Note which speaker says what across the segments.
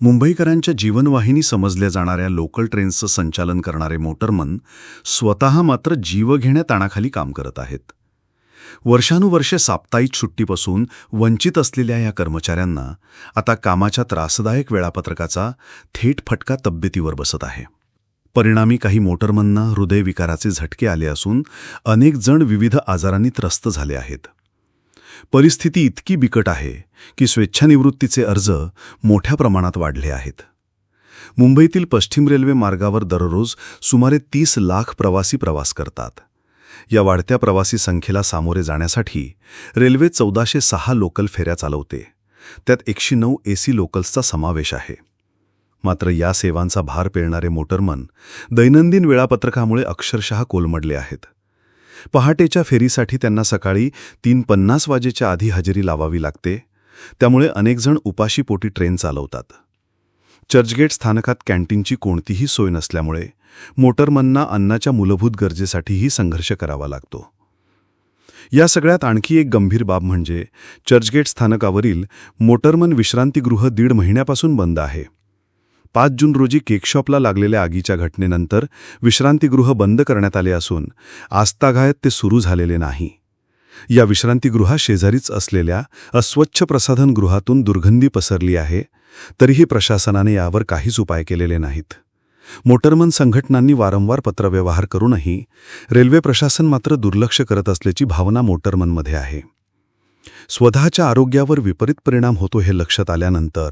Speaker 1: मुंबईकरांच्या जीवनवाहिनी समजल्या जाणाऱ्या लोकल ट्रेन्सचं संचालन करणारे मोटरमन स्वतः मात्र जीवघेण्या ताणाखाली काम करत आहेत. वर्षानुवर्षे साप्ताहिक सुट्टीपासून वंचित असलेल्या या कर्मचाऱ्यांना आता कामाच्या त्रासदायक वेळापत्रकाचा थेट फटका तब्येतीवर बसत आहे. परिणामी काही मोटरमनना हृदयविकाराचे झटके आले असून अनेक जण विविध आजारांनी त्रस्त झाले आहेत. परिस्थिती इतकी बिकट आहे की स्वेच्छानिवृत्तीचे अर्ज मोठ्या प्रमाणात वाढले आहेत. मुंबईतील पश्चिम रेल्वे मार्गावर दररोज सुमारे तीस लाख प्रवासी प्रवास करतात. या वाढत्या प्रवासी संख्येला सामोरे जाण्यासाठी रेल्वे चौदाशे सहा लोकल फेऱ्या चालवते. त्यात एकशे नऊ एसी लोकल्सचा समावेश आहे. मात्र या सेवांचा भार पेलणारे मोटरमन दैनंदिन वेळापत्रकामुळे अक्षरशः कोलमडले आहेत. पहाटेच्या फेरीसाठी त्यांना सकाळी तीन पन्नास वाजेच्या आधी हजेरी लावावी लागते. त्यामुळे अनेकजण उपाशीपोटी ट्रेन चालवतात. चर्चगेट स्थानकात कॅन्टीनची कोणतीही सोय नसल्यामुळे मोटरमनना अन्नाच्या मूलभूत गरजेसाठीही संघर्ष करावा लागतो. या सगळ्यात आणखी एक गंभीर बाब म्हणजे चर्चगेट स्थानकावरील मोटरमन विश्रांतीगृह दीड महिन्यापासून बंद आहे. पाच जून रोजी केकशॉपला लागलेल्या आगीच्या घटनेनंतर विश्रांतीगृह बंद करण्यात आले असून आस्तागायत ते सुरू झालेले नाही. या विश्रांतीगृहा शेजारीच असलेल्या अस्वच्छ प्रसाधनगृहातून दुर्गंधी पसरली आहे तरीही प्रशासनाने यावर काहीच उपाय केलेले नाहीत. मोटरमन संघटनांनी वारंवार पत्रव्यवहार करूनही रेल्वे प्रशासन मात्र दुर्लक्ष करत असल्याची भावना मोटरमनमध्ये आहे. स्वतःच्या आरोग्यावर विपरीत परिणाम होतो हे लक्षात आल्यानंतर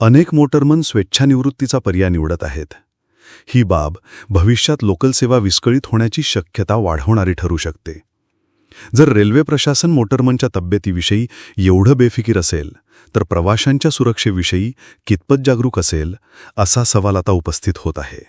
Speaker 1: अनेक मोटरमन स्वेच्छानिवृत्तीचा पर्याय निवडत आहेत. ही बाब भविष्यात लोकल सेवा विस्कळीत होण्याची शक्यता वाढवणारी ठरू शकते. जर रेल्वे प्रशासन मोटरमनच्या तब्येतीविषयी एवढं बेफिकीर असेल तर प्रवाशांच्या सुरक्षेविषयी कितपत जागरूक असेल असा सवाल आता उपस्थित होत आहे.